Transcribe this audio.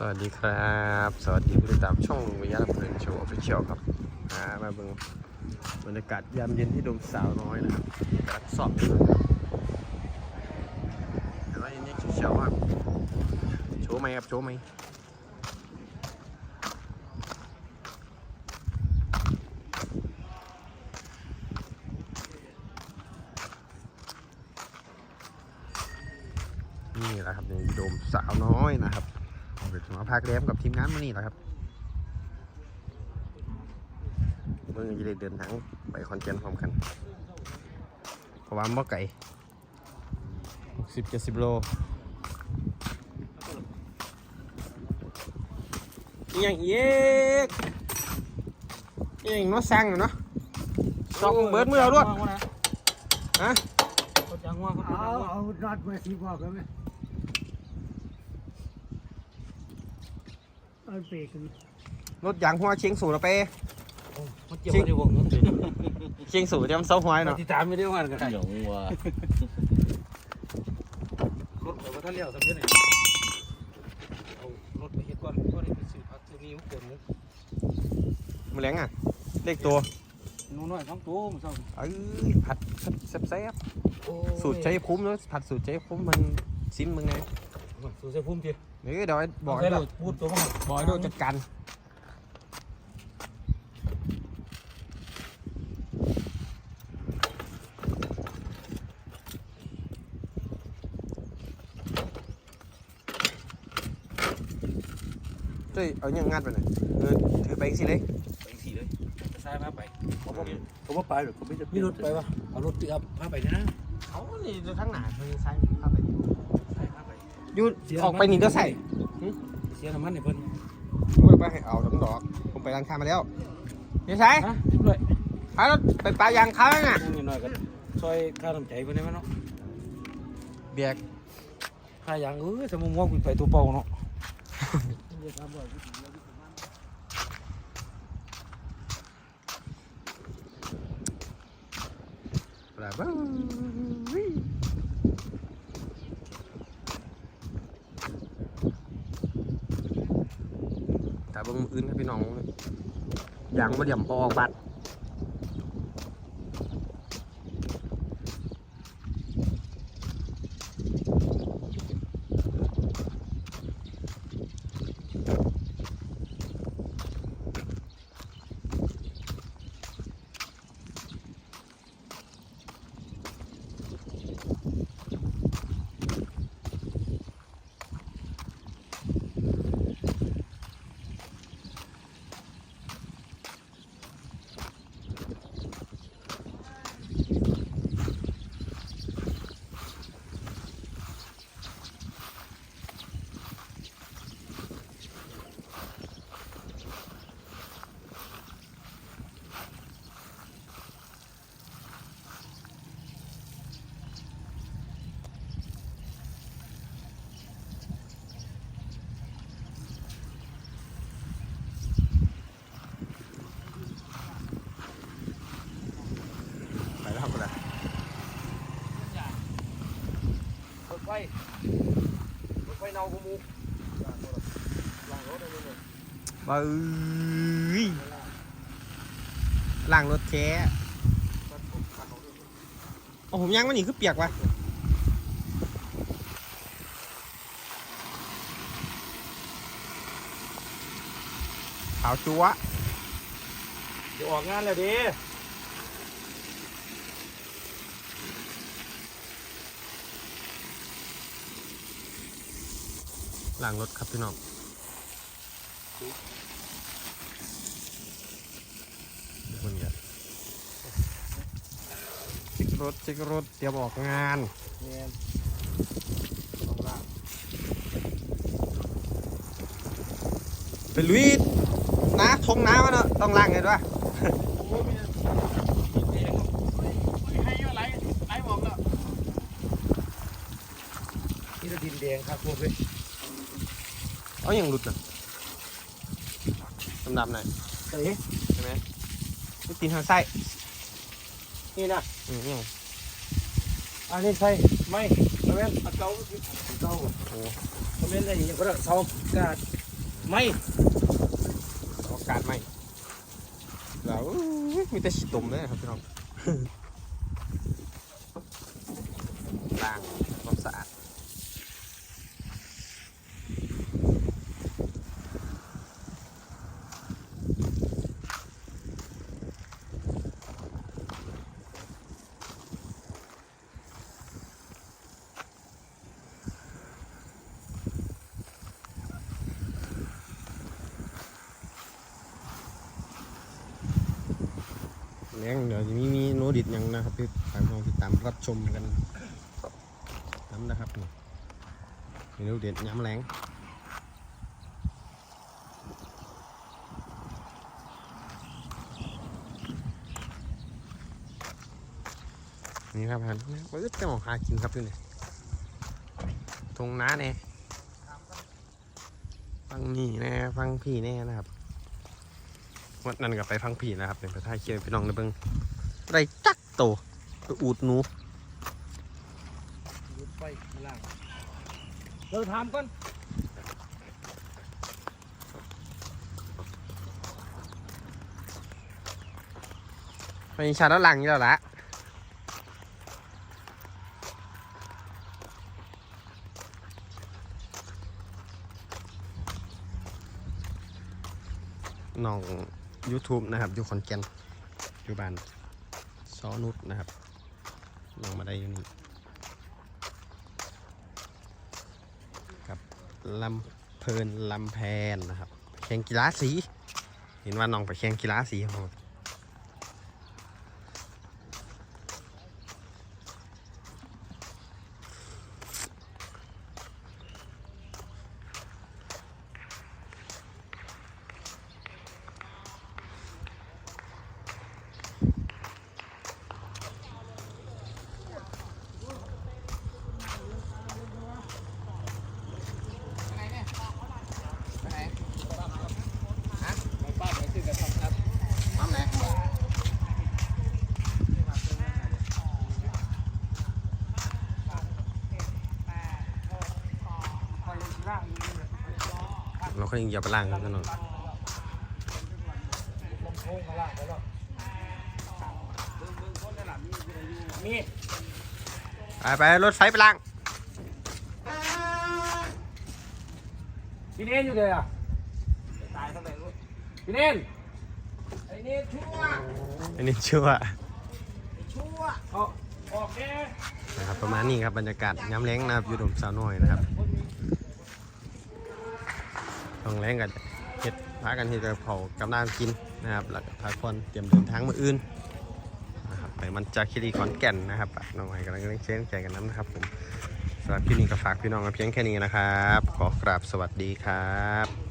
สวัสดีครับ สวัสดีผู้ติดตามช่องลุงวิยาลำเพลินโชว์ออฟฟิเชียลครับอ่ามาเบิ่งบรรยากาศยามเย็นที่ดมสาวน้อยนะครับการสอบแต่ว่าอันนี้เชียวๆครับโชว์ไหมครับโชว์ไหมนี่แหละครับในโดมสาวน้อยนะครับ มาพักแรมกับทีมงานมานี่แหละครับเมื่อจะได้เดินทางไปคอนเทนต์พร้อมกันเพราะว่าบ่ไก่หกสิบเจ็ดสิบโลอหย่างเยกอหย่างเน้อสั่งอยู่เนาะซองเบิดมือเอารวดฮะจังหวะเอาเอาน็อตมาสีบอกกันไหม เอาเบรกกันรถยางหัวเชียงสูเราไปมันเกี่ยวกับวงเชียงสูเตรียมเสาหัวให้เนาะติดตามไม่ได้วันกันหยงว่ะรถไปว่าถ้าเลี้ยวทำยังไงเอารถไปเฮ็ดก่อนก็ได้ไปซื้อผักซื้อมีเกินนึกมือแรงอะเลขตัวนู้นน้อยสองตัวมันสองเอ้ยผัดแซ่บๆสูตรใจคุ้มเนอะผัดสูตรใจคุ้มมันซิมมึงไงสูตรใส่พุ่มที เดี๋ยวเดี๋ยวให้บอกให้ให้เราเราพูดตัวมันบอกให้เราจัดการเฮ้ยเอาอย่างงัดไปหน่อยเออถือไปสิเลยไปสี่เลยจะซ้ายมาไปเขาบอกเขาบอกไปหรอกเขาไม่จะมีรถไปวะเอารถติดอัพพาไปนะเขานี่ทั้งหนาทางซ้ายเข้าไปซ้ายพา ไปยูออกไปนี่ก็ใส่เสียน้ำมันให้เพิ่นไม่ไปให้เอาดอกดอกผมไปร้านค้ามาแล้วนี่ใช่ฮะเรียบร้อยเอารถไปปลายางเขาแล้วน่ะนั่งนิดหน่อยกันซอยค่าน้ำใจเพิ่นได้มั้ยเนาะเบียกค่ายางเออสมมุติว่าไปตัวเป่าเนาะแบบว่า เบางพื้นครับพี่น้องอย่างมาเดี่ยมบออกบัตร ไฟรถไฟเนากูมูหลังรถเลยเลยบ้าเอ้ยล่างรถแค่โอ้ผมยังมันนี่คือเปียกวะขาวจั๊วะเดี๋ยวออกงานแล้วดิ ล่างรถครับพี่น้องดูคนเยอะเช็ครถเช็ครถเตรียมออกงานเนี่ยต้องล่างเป็นลุยน้าทงน้ำวะเนอะต้องล่างไงด้วยนี่จะดินแดงครับพวกเว้ย เอาอย่างหลุดอะดำๆหน่อยเฮ้ยใช่ไหมลูกตีนทางไส้นี่นะอืมอย่างอันนี้ใช่ไม่ตะเวนอันเก่าอันเก่าโอ้ตะเวนอะไรอย่างเงี้ยก็ได้เสากาดไม่โอกาสใหม่แล้วมีแต่ชิตมเลยครับพี่น้องล้างความสะอาด เลี้ย งเดี๋ยวจะมีมีโนดิตยังนะครับพี่ฝากน้องติดตามรับชมกันน้ำนะครับนี่มนูเด็ดย้ำแรงนี่ครับฮันว่าจะมองหากินครับพี่นี่ตรงน้าเนี่ยฟังนี่แน่ฟังพี่แน่นะครับ วันนั้นก็ไปพังผีนะครับเป็นไปท่าเคียนพี่น้องนะเบิ้งไรจักโตไปอูดหนูรถไฟข้างล่างเราถามก่อนไปชาด้านหลังนี่แล้วละน้อง YouTube นะครับอยู่ขอนแก่นอยู่บ้านซอนุชนะครับน้องมาได้อยู่นี่กับลำเพลินลำแพนนะครับแข่งกีฬาสี เห็นว่าน้องไปแข่งกีฬาสีของ เราก็ยังอย่าไปล่างกันหน่อยมีไปไปรถไฟไปล่างพี่เนนอยู่เลยอะตายเท่าไหร่ลูกพี่เนนไอ้เนนชั่วอันนี้ชื่อว่าชั่วเอาออกแกนะครับประมาณนี้ครับบรรยากาศย้ำแรงนะครับอยู่ดมสาวน้อยนะครับ ต้องแรงกันเห็ดพากันเห็ดกระเผากำลังกินนะครับแล้วก็พักผ่อนเตรียมเดินทางมาอื่นนะครับไปมันจากคีรีขอนแก่นนะครับน้องใหม่กำลังเล่นเช่นใจกันน้ำนะครับผมสำหรับที่นี่ก็ฝากพี่น้องมาเพียงแค่นี้นะครับ ขอกราบสวัสดีครับ